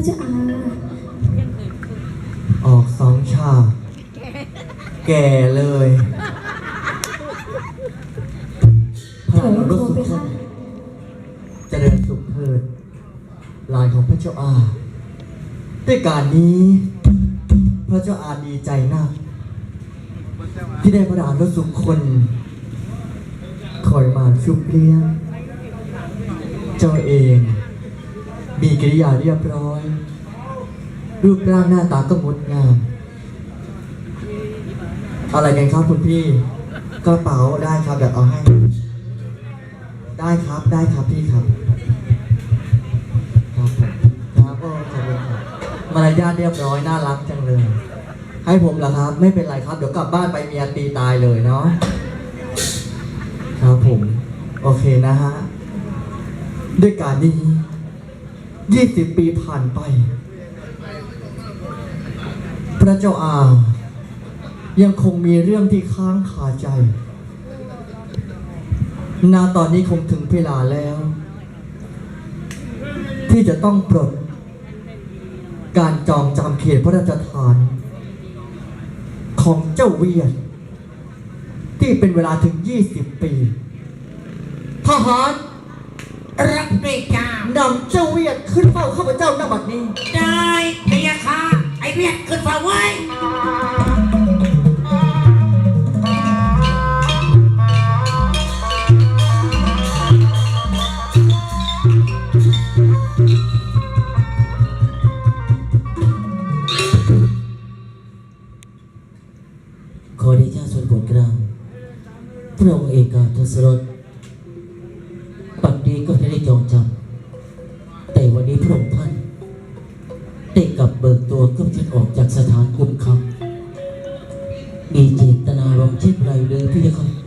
พระเจ้าอา ออกสองฉาก แก่เลย พระรสุขค่ะเจริญสุขเถิดลายของพระเจ้าอา ด้วยการนี้ พระเจ้าอาดีใจนักที่ได้พระดานรสุขคน คอยมาชุบเลี้ยง เจ้าเอง มีกิริยาเรียบร้อย รูปร่างหน้าตาก็งดงาม อะไรกันครับคุณพี่ กระเป๋าได้ครับเดี๋ยวเอาให้ ได้ครับได้ครับพี่ครับ ครับผมครับโอ้ขอบคุณครับมารยาทเรียบร้อยน่ารักจังเลย ให้ผมเหรอครับ ไม่เป็นไรครับ เดี๋ยวกลับบ้านไปเมียตีตายเลยเนาะครับผม โอเคนะฮะ ด้วยการนี้ 20ปีผ่านไป พระเจ้าอา ยังคงมีเรื่องที่ค้างคาใจ นาตอนนี้คงถึงเวลาแล้ว ที่จะต้องปลด การจองจำเขตพระราชทาน ของเจ้าเวียนที่เป็นเวลาถึง 20 ปี ทหาร รับด้วยจ้านำเจ้าเวียนขึ้นเฝ้าข้าพเจ้าณบัดนี้ ได้พยาค่ะไอเวียดขึ้นฟ้าไว้ขอเดชะส่วนโปรดเกล้าพระองค์เอกาทศรถ ปัดดีก็ไม่ได้จองจำแต่วันนี้พระองค์ท่านได้กลับเบิกตัวก็ฉันออกจากสถานคุมขังมีเจตนารมณ์เช่นไรเลยพี่ยะค่ะ